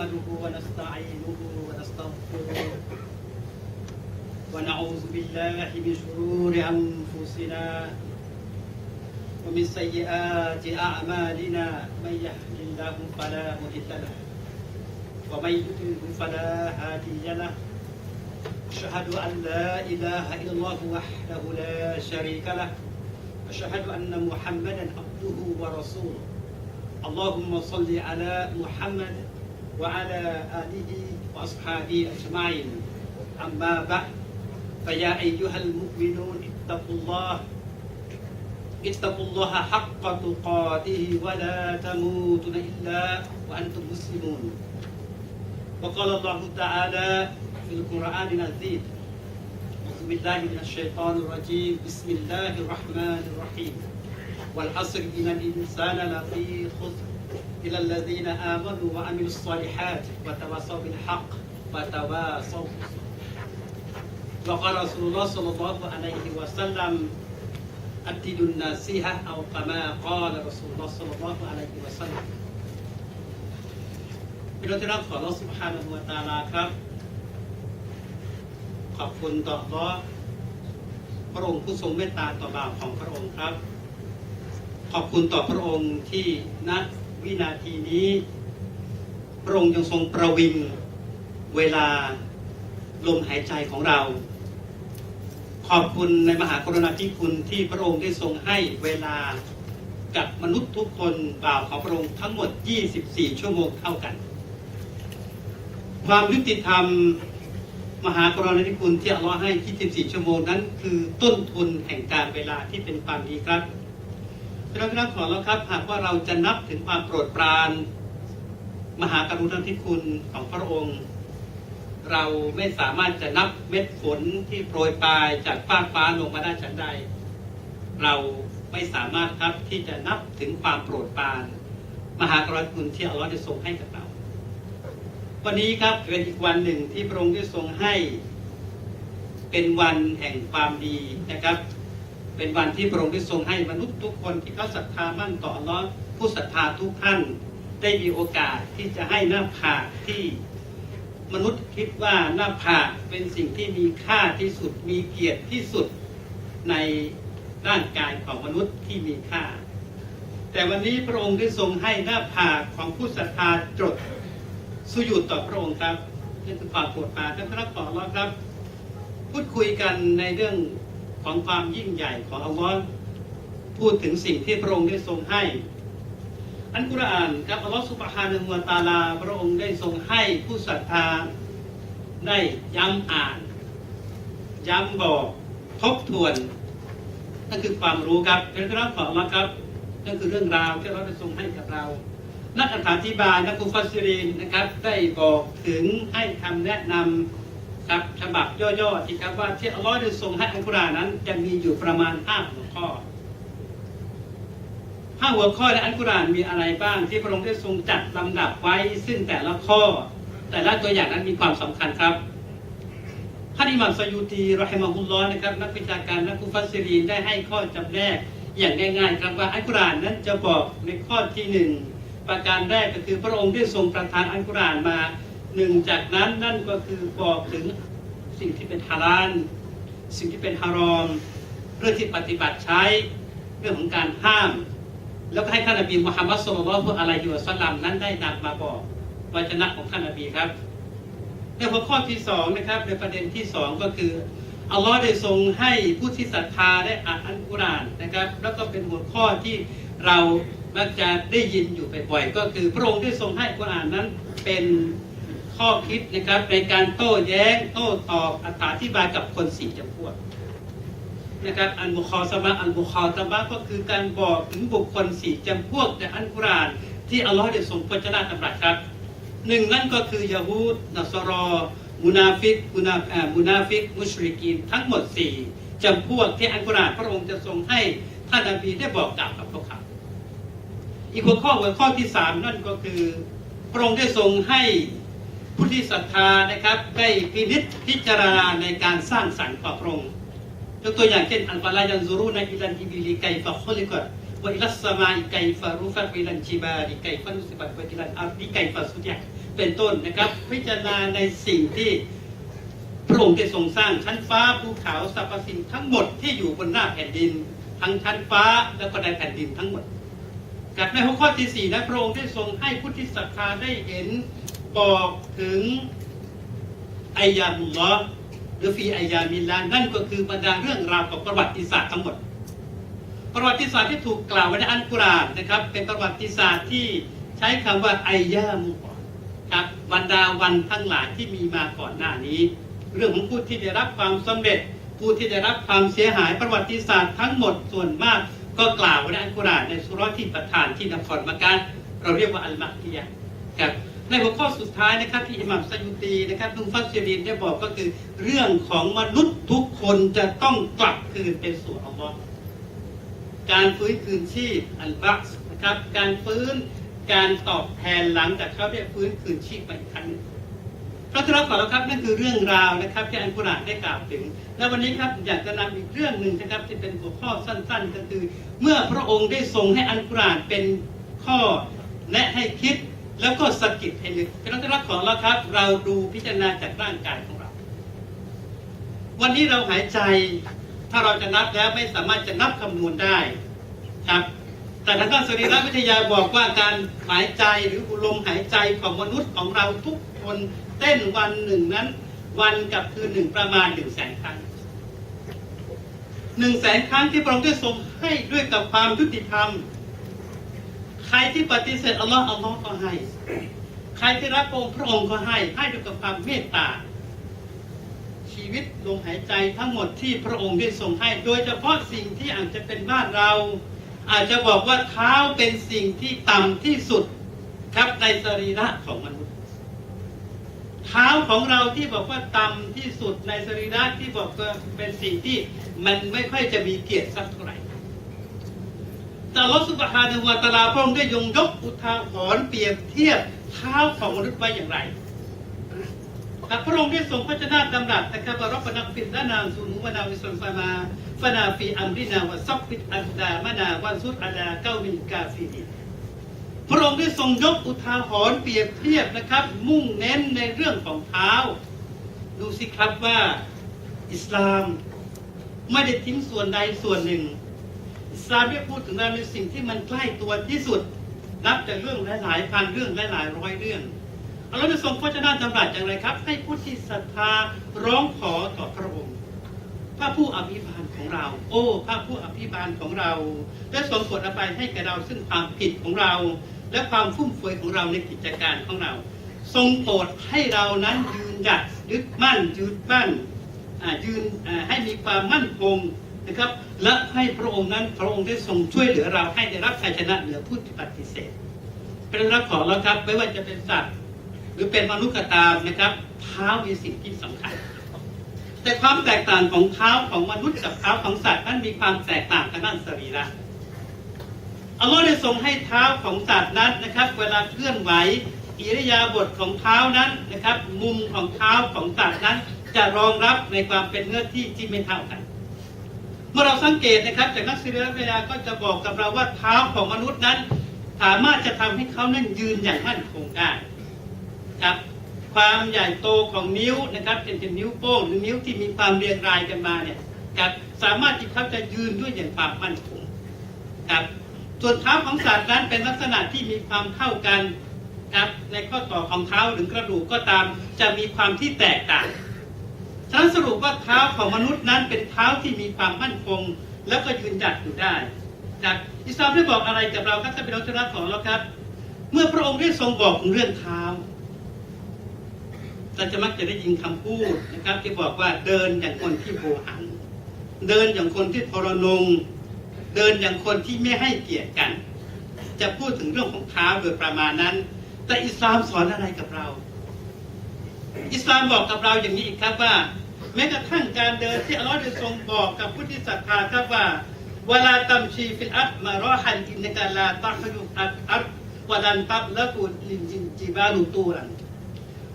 نحمده ونستعينه ونستغفره. ونعوذ بالله من شرور أنفسنا ومن سيئات أعمالنا. من يهد الله فلا مضل له ومن يضلل فلا هادي له. أشهد أن لا إله إلا الله وحده لا شريك له. أشهد أن محمدا عبده ورسوله. اللهم صل على محمد وعلى آله وأصحابه أجمعين. أما بعد فيا أيها المؤمنون اتقوا الله اتقوا الله حق تقاته ولا تموتن إلا وأنتم مسلمون. وقال الله تعالى في القرآن العظيم أعوذ بالله من الشيطان الرجيم بسم الله الرحمن الرحيم. والعصر إن الإنسان لفي خسر. إلى الذين آمنوا وعملوا الصالحات وتواصوا بالحق وتواصوا بالصبر وقال رسول الله صلى الله عليه وسلم أبدل الناسيها أو كما قال رسول الله صلى الله عليه وسلم พี่น้องที่รักขอรับสุภาพนุวตาลาครับ ขอบคุณต่อพระพระองค์ผู้ทรงเมตตาต่อบ่าวของพระองค์ครับ ขอบคุณต่อพระองค์ที่ณ วินาทีนี้ พระองค์ยังทรงประวิงเวลาลมหายใจของเรา ขอบคุณในมหากรุณาธิคุณที่พระองค์ได้ทรงให้เวลากับมนุษย์ทุกคนบ่าวของพระองค์ทั้งหมด 24 ชั่วโมงเท่ากัน ความยุติธรรมมหากรณาธิคุณที่อัลลอฮ์ให้ 24 ชั่วโมงนั้น คือต้นทุนแห่งการเวลาที่เป็นความดีครับ พี่น้องที่รักขอแล้วครับหากว่าเราจะนับถึงความโปรดปราน มหากรุณาธิคุณของพระองค์ เราไม่สามารถจะนับเม็ดฝนที่โปรยปลายจากฟ้าฟ้าลงมาได้ฉันใด เราไม่สามารถครับที่จะนับถึงความโปรดปราน มหากรุณาธิคุณที่อัลลอฮ์ได้ทรงให้กับเรา วันนี้ครับเป็นอีกวันหนึ่งที่พระองค์ได้ทรงให้ เป็นวันแห่งความดีนะครับ เป็นวันที่พระองค์ได้ทรงให้มนุษย์ทุกคนที่เขาศรัทธามั่นต่ออัลลอฮ์ผู้ศรัทธาทุกท่านได้มีโอกาสที่จะให้หน้าผากที่มนุษย์คิดว่าหน้าผากเป็นสิ่งที่มีค่าที่สุดมีเกียรติที่สุดในร่างกายของมนุษย์ที่มีค่า แต่วันนี้พระองค์ได้ทรงให้หน้าผากของผู้ศรัทธาจดสุยุดต่อพระองค์ครับนี่คือความโปรดปรานท่านพระขอร้อครับ พูดคุยกันในเรื่อง ของความยิ่งใหญ่ของอัลลอฮ์พูดถึงสิ่งที่พระองค์ได้ทรงให้ อันกุรอานครับอัลลอฮ์สุบฮานะฮูวตาลา พระองค์ได้ทรงให้ผู้ศรัทธาได้ย้ำอ่าน ย้ำบอกทบทวนนั่นคือความรู้ครับเป็นพระขอร้องครับนั่นคือเรื่องราวที่เราได้ทรงให้กับเรา นักอธิบายนักกุฟัสซิรินนะครับ ได้บอกถึงให้คำแนะนำ ครับฉบับย่อๆที่ครับว่าที่อัลลอฮ์ได้ทรงให้อัลกุรอานนั้น จะมีอยู่ประมาณห้าหัวข้อห้าหัวข้อในอัลกุรอานมีอะไรบ้าง ที่พระองค์ได้ทรงจัดลำดับไว้ ซึ่งแต่ละข้อ แต่ละตัวอย่างนั้นมีความสำคัญครับท่านอิหม่ามซายูตีรอฮิมะฮุลลอฮ์นะครับ นักวิชาการนักกุฟัสซิรินได้ให้ข้อจำแนกอย่างง่ายๆครับว่าอัลกุรอานนั้นจะบอกในข้อที่หนึ่งประการแรกก็คือพระองค์ได้ทรงประทานอัลกุรอานมา หนึ่งจากนั้นนั่นก็คือบอกถึงสิ่งที่เป็นฮาลาลสิ่งที่เป็นฮารอม เรื่องที่ปฏิบัติใช้เรื่องของการห้าม แล้วก็ให้ท่านนบีมุฮัมมัดสุลลัลฮุอะลัยฮิวะสัลลัมนั้นได้นำมาบอกวจนะของท่านนบีครับ ในหัวข้อที่สองนะครับ ในประเด็นที่สองก็คืออัลลอฮ์ได้ทรงให้ผู้ที่ศรัทธาได้อ่านอัลกุรอานนะครับ แล้วก็เป็นหัวข้อที่เรามักจะได้ยินอยู่บ่อยๆก็คือพระองค์ได้ทรงให้กุรอานนั้นเป็น ข้อคิดนะครับในการโต้แย้ง โต้ตอบอธิบายกับคนสี่จำพวกนะครับอันบุคอสมะอันบุคอตมะก็คือการบอกถึงบุคคลสี่จำพวกในอันกุราน ที่อัลลอฮ์ได้ทรงพระเจ้าตรัสครับหนึ่งนั่นก็คือยาฮูดนัสรอมุนาฟิกมุนาอ่ามุนาฟิก มุชริกีนทั้งหมดสี่จำพวกที่อันกุรานพระองค์จะทรงให้ท่านนบีได้บอกกล่าวกับพวกเขาอีกหัวข้อหัวข้อที่สามนั่นก็คือพระองค์ได้ทรงให้ ผู้ที่ศรัทธานะครับได้พินิจพิจารณาในการสร้างสรรค์ต่อพระองค์ยกตัวอย่างเช่นอัลฟาลายันซูรุนอิลันอิบิลิไกฟะคอลิกะวะอิลัสมาอิไกฟะรูฟัตวิลันจิบาลิไกฟะนุสิบัตวะอิลันอาร์ดิไกฟะสุดยะเป็นต้นนะครับ พิจารณาในสิ่งที่พระองค์ได้ทรงสร้างชั้นฟ้าภูเขาสรรพสิ่งทั้งหมดที่อยู่บนหน้าแผ่นดิน ทั้งชั้นฟ้าแล้วก็ในแผ่นดินทั้งหมดกับในหัวข้อที่สี่นะพระองค์ได้ทรงให้ผู้ที่ศรัทธาได้เห็น บอกถึงอายามุลลอหรือฟีอายามิลานั่นก็คือบรรดาเรื่องราวของประวัติศาสตร์ทั้งหมด ประวัติศาสตร์ที่ถูกกล่าวไว้ในอันกุรอานนะครับ เป็นประวัติศาสตร์ที่ใช้คำว่าอายามุลลอฮ์ครับบรรดาวันทั้งหลายที่มีมาก่อนหน้านี้ เรื่องของผู้ที่ได้รับความสำเร็จ ผู้ที่ได้รับความเสียหายประวัติศาสตร์ทั้งหมดส่วนมาก ก็กล่าวไว้ในอัลกุรอานในสุรที่ประทานที่นครมักกะเราเรียกว่าอัลมักกียะครับ ในหัวข้อสุดท้ายนะครับที่อิหม่ามซายุตีนะครับทุงฟัสซิรินได้บอกก็คือ เรื่องของมนุษย์ทุกคนจะต้องกลับคืนเป็นสู่อัลลอฮ์การฟื้นคืนชีพอัลบักนะครับ การฟื้นการตอบแทนหลังจากเขาได้ฟื้นคืนชีพไปอีกครั้งหนึ่งพระทุรับขอรับครับนั่นคือเรื่องราวนะครับ ที่อันกุรานได้กล่าวถึง และวันนี้ครับอยากจะนำอีกเรื่องหนึ่งนะครับที่เป็นหัวข้อสั้น ๆ ก็คือ เมื่อพระองค์ได้ทรงให้อันกุรานเป็นข้อแนะให้คิด แล้วก็สะกิดให้นึกพระทุรับขอรับครับ เราดูพิจารณาจากร่างกายของเรา วันนี้เราหายใจ ถ้าเราจะนับแล้วไม่สามารถจะนับคำนวณได้ครับ แต่ทางด้านสรีรวิทยาบอกว่าการหายใจหรือลมหายใจของมนุษย์ของเราทุกคนเต้นวันหนึ่งนั้น วันกับคืนหนึ่งประมาณหนึ่งแสนครั้งหนึ่งแสนครั้งที่พระองค์ได้ทรงให้ด้วยกับความยุติธรรม ใครที่ปฏิเสธอัลลอฮ์อัลลอฮ์ก็ให้ ใครที่รับองค์พระองค์ก็ให้ ให้ด้วยกับความเมตตา ชีวิตลมหายใจทั้งหมดที่พระองค์ได้ทรงให้ โดยเฉพาะสิ่งที่อาจจะเป็นบ้านเรา อาจจะบอกว่าเท้าเป็นสิ่งที่ต่ำที่สุดครับในสรีระของมนุษย์ เท้าของเราที่บอกว่าต่ำที่สุดในสรีระที่บอกว่าเป็นสิ่งที่มันไม่ค่อยจะมีเกียรติสักเท่าไหร่ แต่อัลอสุบฮานะฮูวะตาลาพระองค์ได้ยงยกอุทาหรณ์เปรียบเทียบเท้าของมนุษย์ไว้อย่างไรพระองค์ได้ทรงพระเจ้าดำรัสนะครับว่ารับปนักฟิดละนามสุนุวนาวิสุนฟามาฟนาฟีอัมรินาวะซับปิดอันดามนาวันสุดอาลาเก้ามินกาฟีดีพระองค์ได้ทรงยกอุทาหรณ์เปรียบเทียบนะครับ มุ่งเน้นในเรื่องของเท้า ดูสิครับว่าอิสลามไม่ได้ทิ้งส่วนใดส่วนหนึ่ง สลามได้พูดถึงเราในสิ่งที่มันใกล้ตัวที่สุด นับจากเรื่องหลายๆพันเรื่องหลายๆร้อยเรื่องอัลลอฮ์ได้ทรงพระเจ้าตำรัสอย่างไรครับ ให้ผู้ที่ศรัทธาร้องขอต่อพระองค์พระผู้อภิบาลของเรา โอ้พระผู้อภิบาลของเราและทรงกดอภัยให้แก่เราซึ่งความผิดของเรา และความฟุ่มเฟือยของเราในกิจการของเรา ทรงโปรดให้เรานั้นยืนหยัดยึดมั่นยืดมั่นยืนให้มีความมั่นคง นะครับ และให้พระองค์นั้นพระองค์ได้ทรงช่วยเหลือเราให้ได้รับชัยชนะเหนือผู้ที่ปฏิเสธ เป็นรับขอแล้วครับไม่ว่าจะเป็นสัตว์หรือเป็นมนุษย์ก็ตามนะครับเท้ามีสิ่งที่สำคัญ แต่ความแตกต่างของเท้าของมนุษย์กับเท้าของสัตว์นั้นมีความแตกต่างทางด้านสรีระอัลลอฮ์ได้ทรงให้เท้าของสัตว์นั้นนะครับ เวลาเคลื่อนไหวอิริยาบถของเท้านั้นนะครับ มุมของเท้าของสัตว์นั้นจะรองรับในความเป็นเนื้อที่ที่ไม่เท่ากัน เมื่อเราสังเกตนะครับจากนักศิลปวิทยาก็จะบอกกับเราว่าเท้าของมนุษย์นั้น สามารถจะทำให้เขานั้นยืนอย่างมั่นคงได้ครับความใหญ่โตของนิ้วนะครับเป็นเป็นนิ้วโป้งหรือนิ้วที่มีความเรียงรายกันมาเนี่ยครับสามารถที่เขาจะยืนด้วยอย่างความมั่นคงครับส่วนเท้าของสัตว์นั้นเป็นลักษณะที่มีความเท่ากันครับในข้อต่อของเท้าหรือกระดูกก็ตามจะมีความที่แตกต่าง ฉะนั้นสรุปว่าเท้าของมนุษย์นั้นเป็นเท้าที่มีความมั่นคง แล้วก็ยืนหยัดอยู่ได้ครับอิสลามได้บอกอะไรกับเราครับถ้านเป็นรัชรัของเราครับ เมื่อพระองค์ได้ทรงบอกเรื่องเท้าเราจะมักจะได้ยินคำพูดนะครับ ที่บอกว่าเดินอย่างคนที่โบหังเดินอย่างคนที่ทรนงเดินอย่างคนที่ไม่ให้เกียรติกัน จะพูดถึงเรื่องของเท้าโดยประมาณนั้น แต่อิสลามสอนอะไรกับเรา อิสลามบอกกับเราอย่างนี้อีกครับว่า แม้กระทั่งการเดินที่อัลลอฮฺได้ทรงบอกกับผู้ที่ศรัทธาครับว่าเวลาตัมชีฟิลอัตมารอฮันอินนกาลาตัฮยุอัตอัตวลันตับละกุลินจินจิบาลูตูรัน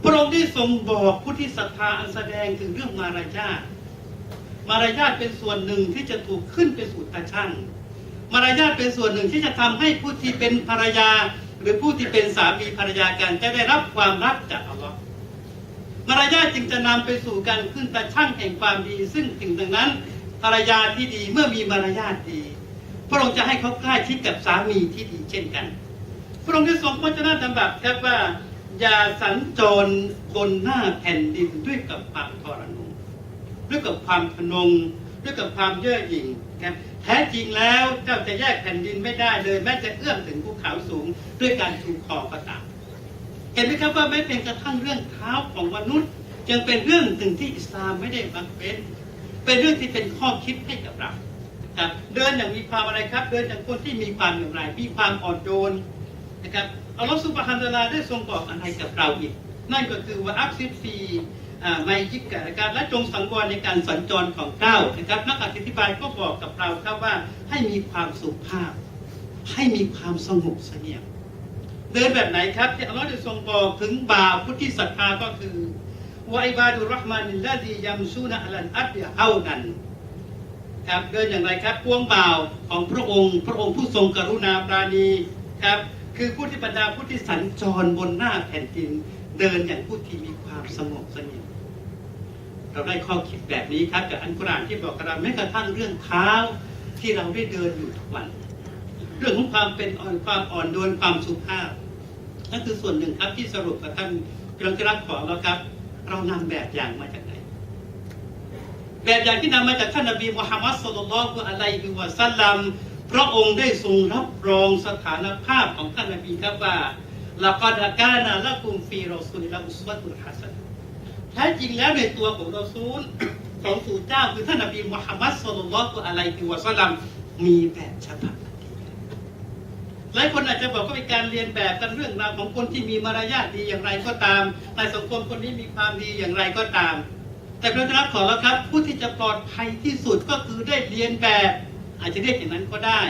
พระองค์ได้ทรงบอกผู้ที่ศรัทธาอันแสดงถึงเรื่องมารยาทมารยาทเป็นส่วนหนึ่งที่จะถูกขึ้นไปสู่ตาช่างมารยาทเป็นส่วนหนึ่งที่จะทำให้ผู้ที่เป็นภรรยา หรือผู้ที่เป็นสามีภรรยากันจะได้รับความรักจากอัลลอฮ มารยาทจึงจะนำไปสู่การขึ้นตาช่างแห่งความดี ซึ่งถึงดังนั้นภรรยาที่ดีเมื่อมีมารยาทดี พระองค์จะให้เขาใกล้ชิดกับสามีที่ดีเช่นกัน พระองค์ได้ทรงพระเจ้าดำรัสครับว่าอย่าสัญจรบนหน้าแผ่นดินด้วยกับความทรนงด้วยกับความทนงด้วยกับความเย่อหยิ่งครับแท้จริงแล้วเจ้าจะแยกแผ่นดินไม่ได้เลย แม้จะเอื้อมถึงภูเขาสูงด้วยการชูกคอก็ตาม เห็นไหมครับว่าไม่เป็นกระทั่งเรื่องเท้าของมนุษย์ยังเป็นเรื่องหนึ่งที่อิสลามไม่ได้บังเป็นเป็นเรื่องที่เป็นข้อคิดให้กับเราครับเดินอย่างมีความอะไรครับ เดินอย่างคนที่มีความอย่างไร มีความอ่อนโยนนะครับอัลลอฮฺสุบฮานตะอาลาได้ทรงบอกอะไรกับเราอีก นั่นก็คือว่าอักซิบฟีอ่าไม่ยิกกะนะครับและจงสังวรในการสัญจรของเจ้านะครับนักอธิบายก็บอกกับเราครับว่าให้มีความสุภาพ ให้มีความสงบเสงี่ยม เดินแบบไหนครับที่อัลลอฮฺได้ทรงบอกถึงบ่าวผู้ที่ศรัทธาก็คือวะอิบาดุรเราะห์มานิลลาดียัมซูนะอัลันอัดยะเฮานันครับเดินอย่างไรครับพวงบ่าวของพระองค์ พระองค์ผู้ทรงกรุณาปราณีครับคือผู้ที่บรรดาผู้ที่สัญจรบนหน้าแผ่นดิน เดินอย่างผู้ที่มีความสงบสงี่ยมเราได้ข้อคิดแบบนี้ครับจากอันกุรานที่บอกกับเราแม้กระทั่งเรื่องเท้าที่เราได้เดินอยู่ทุกวัน เรื่องของความเป็นอ่อนความอ่อนโยนความสุภาพ นั่นคือส่วนหนึ่งครับที่สรุปกับท่านเพียงรักของเราครับ เรานำแบบอย่างมาจากไหน แบบอย่างที่นำมาจากท่านนบีมุฮัมมัดสุลลัลกุอะลัยฮิวะสัลลัมพระองค์ได้ทรงรับรองสถานภาพของท่านนบีครับว่าละกอดกานะละกุมฟีรอซูลิละอุสวะตุลฮัสซันแท้จริงแล้วในตัวของรอซูลของสู่เจ้าคือท่านนบีมุฮัมมัดสุลลัลกุอะลัยฮิวะสัลลัมมีแบบฉบับ หลายคนอาจจะบอกว่าเป็นการเรียนแบบกันเรื่องราวของคนที่มีมารยาทดีอย่างไรก็ตาม ในสังคมคนนี้มีความดีอย่างไรก็ตาม แต่พระเจ้าขอแล้วครับผู้ที่จะปลอดภัยที่สุดก็คือได้เรียนแบบ อาจจะเรียกอย่างนั้นก็ได้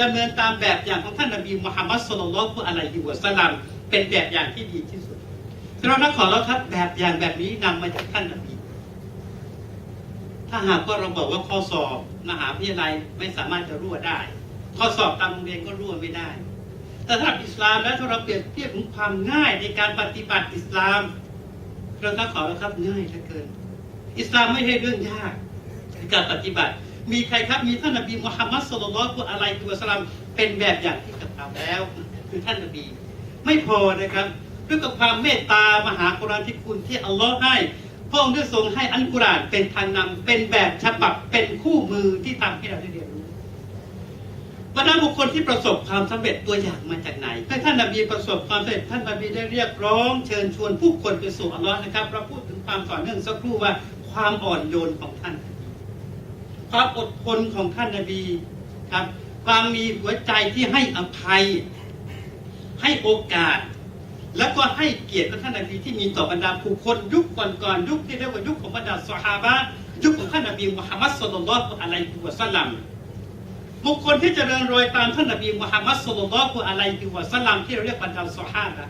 ดำเนินตามแบบอย่างของท่านนบีมุฮัมมัดสุลลัลลอฮุอะลัยฮิวะสลัมเป็นแบบอย่างที่ดีที่สุดเรานักขอแล้วครับแบบอย่างแบบนี้นำมาจากท่านนบีถ้าหากว่าเราบอกว่าข้อสอบมหาวิทยาลัยไม่สามารถจะรั่วได้ ข้อสอบตามโรงเรียนก็ร่วไม่ได้แต่ถ้าอิสลามแล้วถ้าเราเปรียบเทียบถึงความง่ายในการปฏิบัติอิสลามเราต้องขอแล้วครับง่ายเหลือเกิน อิสลามไม่ใช่เรื่องยากในการปฏิบัติ มีใครครับมีท่านนบีมุฮัมมัดสุลลัลลอฮุอะลัยฮิวสลลัมเป็นแบบอย่างที่กับเราแล้ว คือท่านนบี ไม่พอนะครับด้วยกับความเมตตามหากรุณาธิคุณที่อัลลอฮ์ให้พระองค์ได้ทรงให้อันกุรานเป็นทางนำเป็นแบบฉบับเป็นคู่มือที่ทำให้เราได้เรียน บรรดาบุคคลที่ประสบความสำเร็จตัวอย่างมาจากไหนให้ท่านนบีประสบความสำเร็จท่านนบีได้เรียกร้องเชิญชวนผู้คนไปสู่อัลลอฮ์นะครับเราพูดถึงความต่อเนื่องสักครู่ว่าความอ่อนโยนของท่าน ความอดทนของท่านนบีครับ ความมีหัวใจที่ให้อภัย ให้โอกาส แล้วก็ให้เกียรติท่านนบีที่มีต่อบรรดาผู้คนยุคก่อนๆยุคที่เรียกว่ายุคของบรรดาสหาบะยุคของท่านนบีมุฮัมมัดสุลลัลลอฮุอะลัยฮิวะสัลลัม บุคคลที่จเจริญรอยตามท่านนบีมุฮัมมัดสุลลัลลอฮุอะลัยฮิวะสลลัมที่เราเรียกบรรดาสหาบะ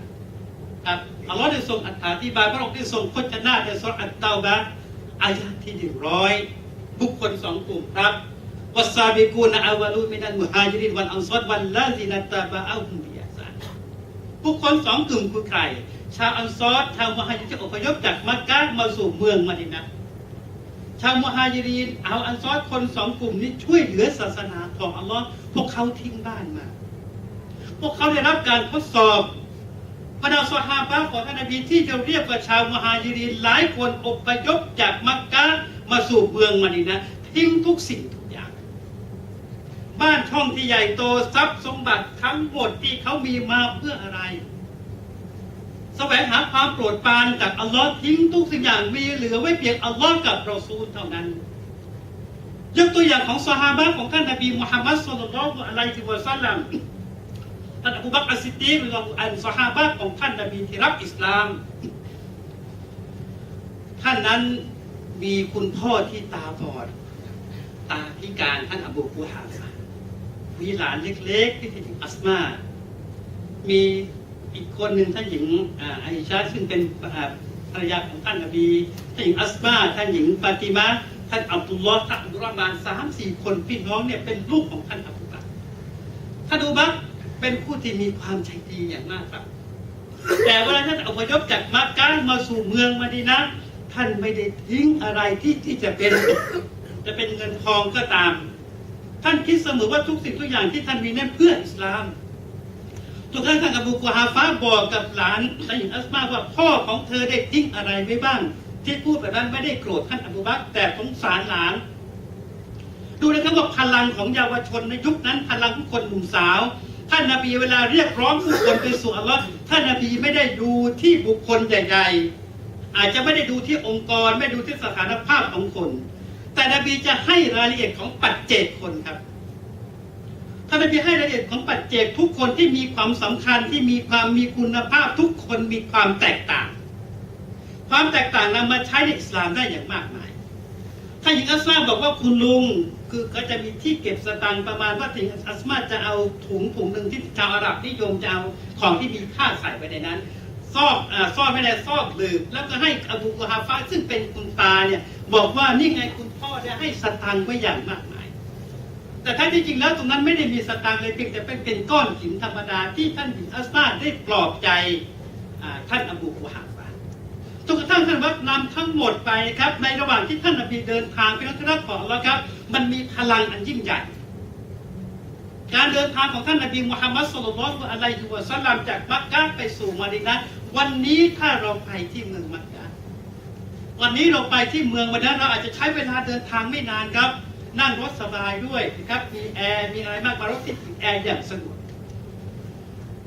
ครับอัลลอฮ์ได้ทรงอธิบายพระองค์ได้ทรงพจนาในสุรอัตเตาบะอายะที่หนึ่งร้อยบุคคลสองกลุ่มครับวัสซาบิกูนอาวาลูมินัลมุฮาจิรินวันอันซอดวันลาซินัตาบะอัลฮุมบิยาซานบุคคลสองกลุ่มคือใคร ชาวอันซอดชาวมุฮาจิรินที่อพยพจากมักกะมาสู่เมืองมะดินะห์ ชาวมุฮาจิรีนเอาอันซอดคนสองกลุ่มนี้ช่วยเหลือศาสนาของอัลลอฮ์พวกเขาทิ้งบ้านมา พวกเขาได้รับการทดสอบบรรดาสหาบะห์ของท่านนบีที่จะเรียกว่าชาวมุฮาจิรีนหลายคนอพยพจากมักกะมาสู่เมืองมาดีนะทิ้งทุกสิ่งทุกอย่าง บ้านช่องที่ใหญ่โตทรัพย์สมบัติทั้งหมดที่เขามีมาเพื่ออะไร แสวงหาความโปรดปรานจากอัลลอฮ์ทิ้งทุกสิ่งอย่างมีเหลือไว้เพียงอัลลอฮ์กับรอซูลเท่านั้น ยกตัวอย่างของซอฮาบะของท่านนบีมุฮัมมัดสุลลัลลอฮุอะลัยฮิวะสัลลัมท่านอบูบักอัสซิดดีกรองอันซอฮาบะของท่านนบีที่รับอิสลาม ท่านนั้นมีคุณพ่อที่ตาบอด ตาพิการท่านอบูกูฮาฟะมีหลานเล็กๆที่ชื่ออัสมา มี อีกคนหนึ่งท่านหญิงอาไอชาซึ่งเป็นภรรยาของท่านนบีท่านหญิงอัสมาท่านหญิงฟาติมาท่านอับดุลลอฮ์ท่านอับดุลรอฮ์มานสามสี่คนพี่น้องเนี่ยเป็นลูกของท่านอับูบักรท่านอูบักเป็นผู้ที่มีความใจดีอย่างมากครับ แต่เวลาท่านอพยพจากมักกะมาสู่เมืองมาดีนะ ท่านไม่ได้ทิ้งอะไรที่ที่จะเป็น จะเป็นเงินทองก็ตาม ท่านคิดเสมอว่าทุกสิ่งทุกอย่างที่ท่านมีนั้นเพื่ออิสลาม ทุกครั้งท่านอบูกุฮาฟาบอกกับหลานท่านหญิงอัสมาว่าพ่อของเธอได้ทิ้งอะไรไว้บ้าง ที่พูดแบบนั้นไม่ได้โกรธท่านอบูบักแต่สงสารหลาน ดูนะครับว่าพลังของเยาวชนในยุคนั้นพลังของคนหนุ่มสาว ท่านนาบีเวลาเรียกร้องผู้คนไปสู่อัลลอฮ์ท่านนาบีไม่ได้ดูที่บุคคลใหญ่ๆอาจจะไม่ได้ดูที่องค์กร ไม่ดูที่สถานภาพของคน แต่นบีจะให้รายละเอียดของปัจเจกคนครับ ท่านนบีให้รายละเอียดของปัจเจกทุกคนที่มีความสำคัญที่มีความมีคุณภาพทุกคนมีความแตกต่าง ความแตกต่างนำมาใช้ในอิสลามได้อย่างมากมาย ถ้าหญิงอัสมาบอกว่าคุณลุงคือก็จะมีที่เก็บสตังค์ประมาณว่าถึงอัสมาจะเอาถุงถุงหนึ่งที่ชาวอาหรับนิยมจะเอาของที่มีค่าใส่ไปในนั้นซอกอ่าซ่อนไม่ได้ซอกหลืบแล้วก็ให้อบูกุฮาฟาซึ่งเป็นคุณตาเนี่ยบอกว่านี่ไงคุณพ่อได้ให้สตังค์ไว้อย่างมากมาย แต่ถ้าที่จริงแล้วตรงนั้นไม่ได้มีสตางค์เลยเพียงแต่เป็นเป็นก้อนหินธรรมดาที่ท่านหญิงอัสมาได้ปลอบใจท่านอบูกุฮาฟาจนกระทั่งท่านว่านำทั้งหมดไปครับ ในระหว่างที่ท่านนบีเดินทางไปนักรับของเราครับ มันมีพลังอันยิ่งใหญ่ การเดินทางของท่านนบีมุฮัมมัดสุลลัลลอฮุอะลัยฮิวะสัลลัมจากมักกะไปสู่มาดินะวันนี้ถ้าเราไปที่เมืองมักกะวันนี้เราไปที่เมืองมาดินะเราอาจจะใช้เวลาเดินทางไม่นานครับ นั่งรถสบายด้วยนะครับ มีแอร์ มีอะไรมากมายรถติดแอร์อย่างสะดวก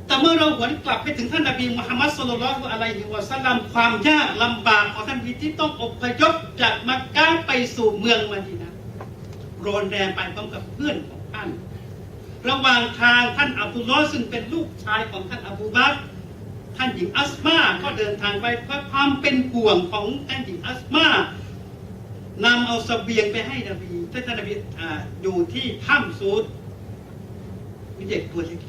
แต่เมื่อเราหวนกลับไปถึงท่านนบีมุฮัมมัดสุลลัลลอฮุอะลัยฮิวะสัลลัมความยากลำบากของท่านบีที่ต้องอพยพจากมักกะไปสู่เมืองมาดีนะห์โรนแรมไปพร้อมกับเพื่อนของท่าน ระหว่างทางท่านอับดุลลอฮ์ซึ่งเป็นลูกชายของท่านอบูบักท่านหญิงอัสมาก็เดินทางไปเพราะความเป็นห่วงของท่านหญิงอัสมา นำเอาเสบียงไปให้นบีท่านนบีออยู่ที่ถ้ำซูดมีเด็กตัวเล็ก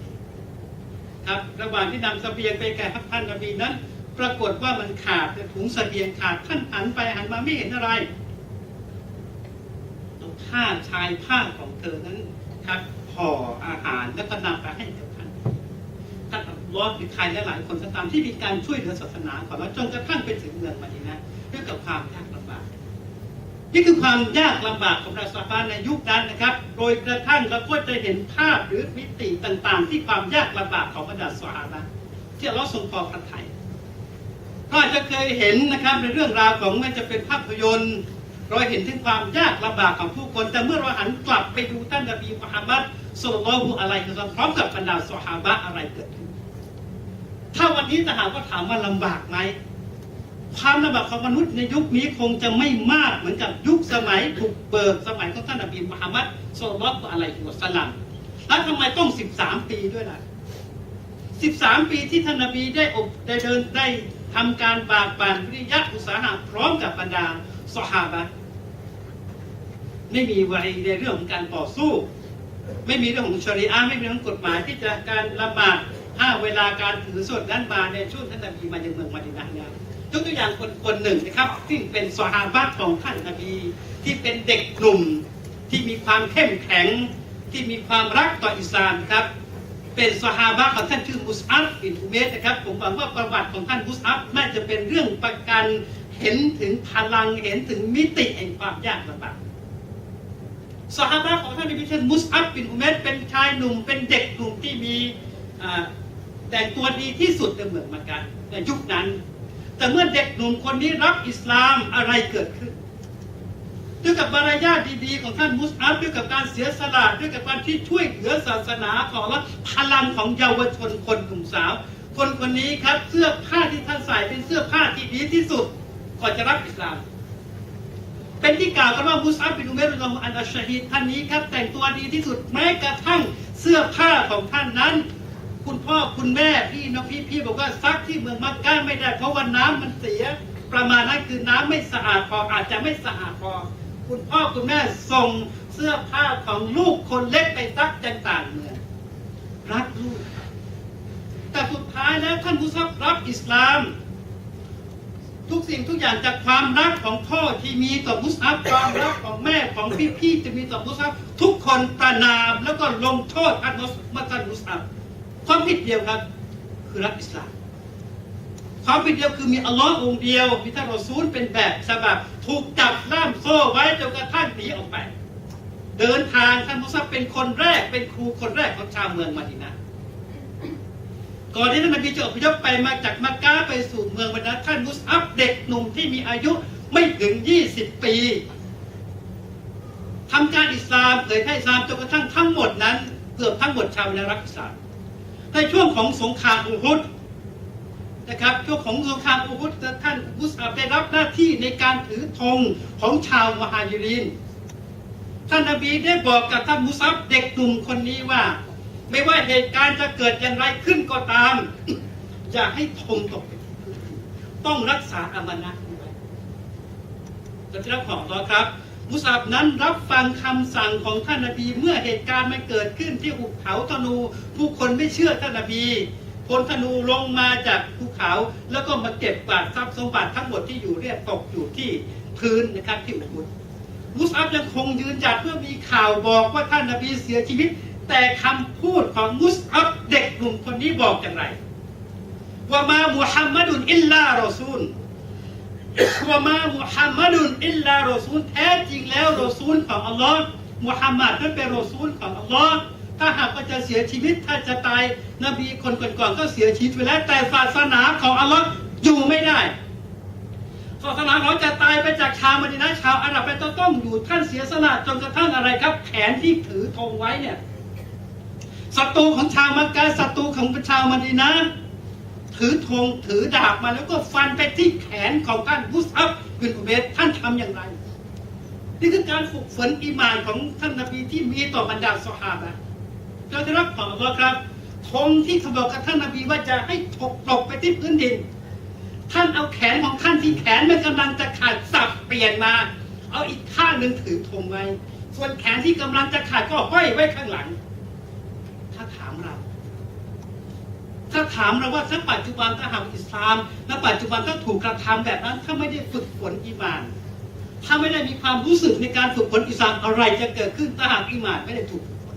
ๆครับระหว่างที่นำเสบียงไปแก่ท่านนบีนั้น ปรากฏว่ามันขาดถุงเสบียงขาดท่านหันไปหันมาไม่เห็นอะไรเอาผ้าชายผ้าของเธอนั้นครับห่ออาหารแล้วก็นำไปให้กับท่านท่านรอดหรือใครและหลายคนก็ตามที่มีการช่วยเหลือศาสนาของเราจนกระทั่งไปถึงเมืองมาดีนะด้วยกับความยาก นี่คือความยากลำบากของราสาบานในยุคนั้นนะครับ โดยกระทั่งเราก็จะเห็นภาพหรือมิติต่างๆ ที่ความยากลำบากของบรรดาสหานะที่เราทรงพอพระไทยก็อาจจะเคยเห็นนะครับในเรื่องราวของมันจะเป็นภาพยนตร์ เราเห็นถึงความยากลำบากของผู้คน แต่เมื่อเราหันกลับไปดูท่านนบีมุฮัมมัดสุลลัลลอฮุอะลัยฮิวะซัลลัมพร้อมกับบรรดาสหาบะอะไรเกิดขึ้นถ้าวันนี้จะหากว่าถามว่าลำบากไหม ความลำบากของมนุษย์ในยุคนี้คงจะไม่มากเหมือนกับยุคสมัยถูกเบิกสมัยของท่านนบีมุฮัมมัดสุลลัลลอฮุอะลัวะซัลลัมแล้วทำไมต้อง 13 ปีด้วยล่ะ 13 ปีที่ท่านนบีได้อบได้เดินได้ทำการบากบั่นวิริยะอุตสาหะพร้อมกับบรรดาสหาบะไม่มีวัยในเรื่องของการต่อสู้ ไม่มีเรื่องของชริอะห์ไม่มีเรื่องกฎหมายที่จะการละหมาดห้าเวลาการถือสวดนั้นมาในช่วงท่านนบีมายังเมืองมาดินะห์เนี่ย ยกตัวอย่างคนคนหนึ่งนะครับ ซึ่งเป็นสหาบะของท่านนบีที่เป็นเด็กหนุ่มที่มีความเข้มแข็งที่มีความรักต่ออิสลามครับ เป็นสหาบะของท่านชื่อมุสอัฟบินอุเมรนะครับผมหวังว่าประวัติของท่านมุสอัฟน่าจะเป็นเรื่องประกันเห็นถึงพลังเห็นถึงมิติแห่งความยากลำบากสหายของท่านนบีเช่นมุสอับบินอุเมรเป็นชายหนุ่ม เป็นเด็กหนุ่มที่มีแต่งตัวดีที่สุดในเมืองมักกะในยุคนั้น แต่เมื่อเด็กหนุ่มคนนี้รับอิสลามอะไรเกิดขึ้น ด้วยกับมารยาทดีๆของท่านมุสอับด้วยกับการเสียสละด้วยกับการที่ช่วยเหลือศาสนาของและพลังของเยาวชนคนหนุ่มสาว คนคนนี้ครับเสื้อผ้าที่ท่านใส่เป็นเสื้อผ้าที่ดีที่สุดก่อนจะรับอิสลาม เป็นที่กล่าวกันว่ามุสอับบินอุเมรรออันอัชฮีดท่านนี้ครับแต่งตัวดีที่สุดแม้กระทั่งเสื้อผ้าของท่านนั้น คุณพ่อคุณแม่พี่น้องพี่พี่บอกว่าซักที่เมืองมักกะไม่ได้ เพราะว่าน้ำมันเสีย ประมาณนั้นคือน้ำไม่สะอาดพออาจจะไม่สะอาดพอ คุณพ่อคุณแม่ส่งเสื้อผ้าของลูกคนเล็กไปซักจังต่างเมืองรักลูก แต่สุดท้ายแล้วท่านมุสอับรับอิสลาม ทุกสิ่งทุกอย่างจากความรักของพ่อที่มีต่อมุสอับความรักของแม่ของพี่ๆจะมีต่อมุสอับทุกคนประนามแล้วก็ลงโทษท่านมุสมาท่านมุสอับ ความผิดเดียวครับคือรักอิสลาม ความผิดเดียวคือมีอัลลอฮ์องค์เดียว มีท่านรอซูลเป็นแบบฉบับถูกจับล่ามโซ่ไว้จนกระทั่งหนีออกไป เดินทางท่านมุซับเป็นคนแรกเป็นครูคนแรกของชาวเมืองมาดินาก่อนที่ท่านนบีจะอพยพไปมาจากมักกะไปสู่เมืองวันนั้นท่านมุซับเด็กหนุ่มที่มีอายุไม่ถึง 20 ปีทำการอิสลามเผยแพร่อิสลามจนกระทั่งทั้งหมดนั้น เกือบทั้งหมดชาวนารักอิสลาม ในช่วงของสงครามอูฮุดนะครับช่วงของสงครามอูฮุดท่านมุสอับได้รับหน้าที่ในการถือธงของชาวมหายิรินท่านนบีได้บอกกับท่านมุซับเด็กหนุ่มคนนี้ว่า ไม่ว่าเหตุการณ์จะเกิดอย่างไรขึ้นก็ตาม อย่าให้ธงตกไปต้องรักษาอามานะห์ไว้จะที่รับของเราครับ มุสับนั้นรับฟังคำสั่งของท่านนบีเมื่อเหตุการณ์มันเกิดขึ้นที่หุบเขาธนู ผู้คนไม่เชื่อท่านนบีพลธนูลงมาจากภูเขาแล้วก็มาเก็บกวาดทรัพย์สมบัติทั้งหมดที่อยู่เรียบตกอยู่ที่พื้นนะครับที่อุบุดมุสับยังคงยืนหยัดเมื่อมีข่าวบอกว่าท่านนบีเสียชีวิต แต่คำพูดของมุสับเด็กหนุ่มคนนี้บอกอย่างไรว่ามามุฮัมมัดุนอิลลารอซูล ว่ามามุฮัมมัดุนอิลลารอซูลแท้จริงแล้วรอซูลของอัลลอฮ์มุฮัมมัดนั้นเป็นรอซูลของอัลลอฮ์ถ้าหากว่าจะเสียชีวิตถ้าจะตายนบีคนก่อนๆก็เสียชีวิตไปแล้วแต่ศาสนาของอัลลอฮ์อยู่ไม่ได้ศาสนาของจะตายไปจากชาวมดินะชาวอาหรับไปต้องต้องอยู่ท่านเสียสละจนกระทั่งอะไรครับ แขนที่ถือธงไว้เนี่ยศัตรูของชาวมักกะศัตรูของชาวมดินะ ถือธงถือดาบมาแล้วก็ฟันไปที่แขนของท่านมุสอับบินอุเบดท่านทำอย่างไร นี่คือการฝึกฝนอีมานของท่านนบีที่มีต่อบรรดาสหาบะเราจะรับของอัลลอฮ์ครับธงที่เขาบอกกับท่านนบีว่าจะให้ถกตกไปที่พื้นดิน ท่านเอาแขนของท่านที่แขนมันกำลังจะขาดสับเปลี่ยนมา เอาอีกข้างหนึ่งถือธงไว้ส่วนแขนที่กำลังจะขาดก็ห้อยไว้ข้างหลัง ถ้าถามเรา ถ้าถามเราว่าถ้าปัจจุบันถ้าหากอิสลามและปัจจุบันถ้าถูกกระทำแบบนั้น ถ้าไม่ได้ฝึกฝนอีมาน ถ้าไม่ได้มีความรู้สึกในการฝึกฝนอิสลามอะไรจะเกิดขึ้นถ้าหากอีมานไม่ได้ถูกฝึกฝน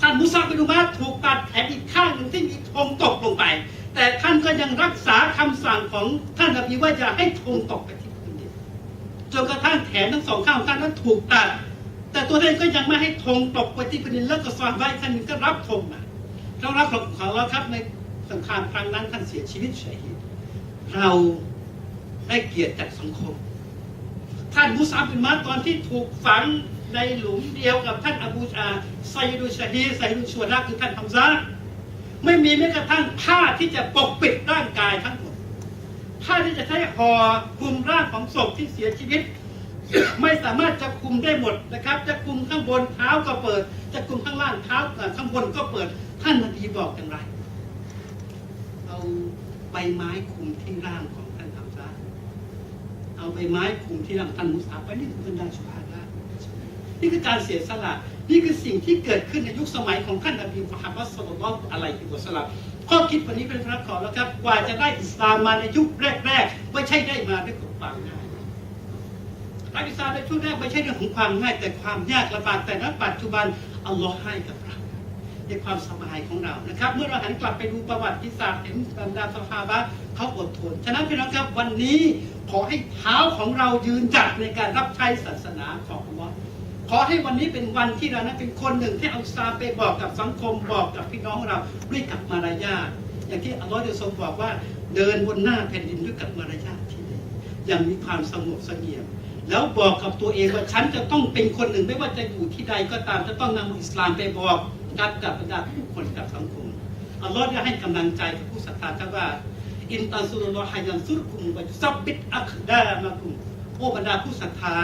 ท่านมุซาบินุมาถูกตัดแขนอีกข้างหนึ่งที่มีธงตกลงไป แต่ท่านก็ยังรักษาคำสั่งของท่านนบีว่าอย่าให้ธงตกไปที่พื้นดินจนกระทั่งแขนทั้งสองข้างของท่านนั้นถูกตัดแต่ตัวท่านก็ยังไม่ให้ธงตกไปที่พื้นดินแล้วก็ซอนไว้ท่านนึงก็รับธงมาเรารับของเราครับใน งครามครั้งนั้นท่านเสียชีวิตเฉยเราได้เกียรติจากสังคม ท่านมุสาบินมาตอนที่ถูกฝังในหลุมเดียวกับท่านอบูชาไซดุชาฮีไซดุชวรักคือท่านฮัมซาไม่มีแม้กระทั่งผ้าที่จะปกปิดร่างกายทั้งหมดผ้าที่จะใช้ห่อคลุมร่างของศพที่เสียชีวิต ไม่สามารถจะคุมได้หมดนะครับ จะคุมข้างบนเท้าก็เปิด จะคุมข้างล่างเท้าข้างบนก็เปิด ท่านนบีบอกอย่างไร เอาใบไม้คุมที่ร่างของท่านฮัมซาเอาใบไม้คุมที่ร่างท่านมุสาไปนี่คือบรรดาสุภาพละนี่คือการเสียสละนี่คือสิ่งที่เกิดขึ้นในยุคสมัยของท่านนบีมุฮัมมัดสุลลัลลอฮุอะลัยฮิวะสัลลัมข้อคิดวันนี้เป็นพระขอแล้วครับ กว่าจะได้อิสลามมาในยุคแรกๆไม่ใช่ได้มาด้วยความง่ายรับอิสลามในช่วงแรกไม่ใช่เรื่องของความง่ายแต่ความยากลำบากแต่ณปัจจุบันอัลลอฮ์ให้กับ ในความสบายของเรานะครับ เมื่อเราหันกลับไปดูประวัติศาสตร์เห็นบรรดาสภาบะเขาอดทน ฉะนั้นพี่น้องครับวันนี้ขอให้เท้าของเรายืนจัดในการรับใช้ศาสนาของอัลลอฮ์ขอให้วันนี้เป็นวันที่เรานั้นเป็นคนหนึ่งที่เอาซาไปบอกกับสังคมบอกกับพี่น้องเราด้วยกับมารยาทอย่างที่อัลลอฮ์ได้ทรงบอกว่าเดินบนหน้าแผ่นดินด้วยกับมารยาทที่ดีอย่างมีความสงบเสงี่ยมแล้วบอกกับตัวเองว่าฉันจะต้องเป็นคนหนึ่งไม่ว่าจะอยู่ที่ใดก็ตามจะต้องนำอิสลามไปบอก กับกับบรรดาผู้คนกับสังคมอัลลอฮ์ได้ให้กำลังใจกับผู้ศรัทธาครับว่าอินตันซุลลอฮายันซุรกุมวะยุซับบิดอัคดามากุมโอ้บรรดาผู้ศรัทธา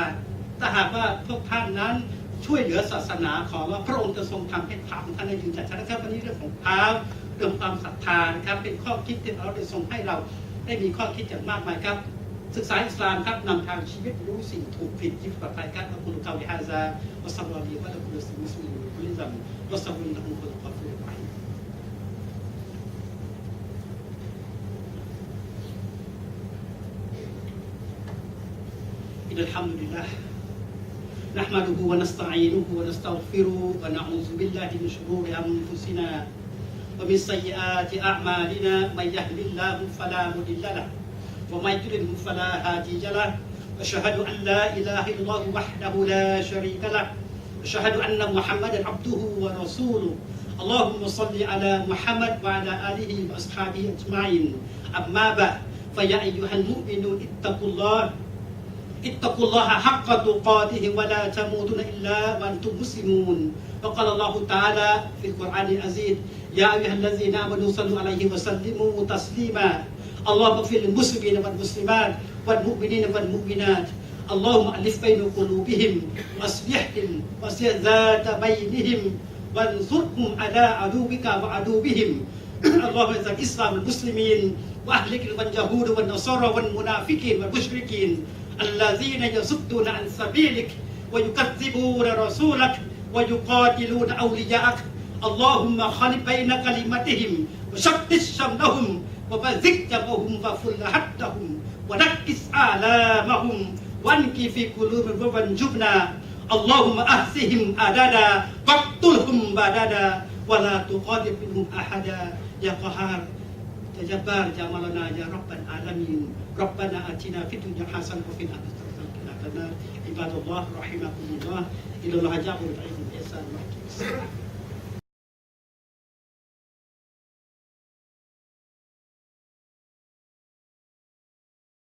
ถ้าหากว่าพวกท่านนั้นช่วยเหลือศาสนาของเราพระองค์จะทรงทำให้ถามท่านได้ยืนจัดชัดนะครับวันนี้เรื่องของเท้าเรื่องความศรัทธานะครับเป็นข้อคิดที่เราได้ทรงให้เราได้มีข้อคิดอย่างมากมายครับ ศึกษาอิสลามครับนำทางชีวิตรู้สิ่งถูกผิดที่ปลอดภัยครับอัลกุลกาลิฮาซาวัสซัลลัลลอฮุอะลัยฮิวะซัลลัมมุสลิมุลิซัม واصطفى انه هو الغفور الرحيم إن الحمد لله نحمده ونستعينه ونستغفره ونعوذ بالله من شرور أنفسنا ومن سيئات أعمالنا من يهد الله فلا مضل له ومن يضلل فلا هادي له. واشهد أن لا إله إلا الله وحده لا شريك له. أشهد أن محمدا عبده ورسوله. اللهم صل على محمد وعلى آله وأصحابه أجمعين. أما بعد فيا أيها المؤمنون اتقوا الله اتقوا الله حق تقاته ولا تموتن إلا وأنتم مسلمون. وقال الله تعالى في القرآن العزيز يا أيها الذين آمنوا صلوا عليه وسلموا تسليما. اللهم اغفر للمسلمين والمسلمات والمؤمنين والمؤمنات. اللهم ألف بين قلوبهم وأصلحهم وأصلح ذات بينهم وانصرهم على عدوك وعدوهم. اللهم اعز الإسلام والمسلمين وأهلك اليهود والنصارى والمنافقين والمشركين الذين يصدون عن سبيلك ويكذبون رسولك ويقاتلون أولياءك. اللهم خلق بين كلمتهم وشتت شملهم وبزك وفل حدهم ونكس آلامهم wanki fi qulubihim wanjubna Allahumma ahsihim adada waktulhum badada wala tuqadifhum ahada. Ya qahar tajabbar jamalana ya rabban alamin. Rabbana atina fid dunya hasanah wa fil akhirati hasanah wa qina adhaban ibadallah rahimakumullah. Ila wa al-ihsan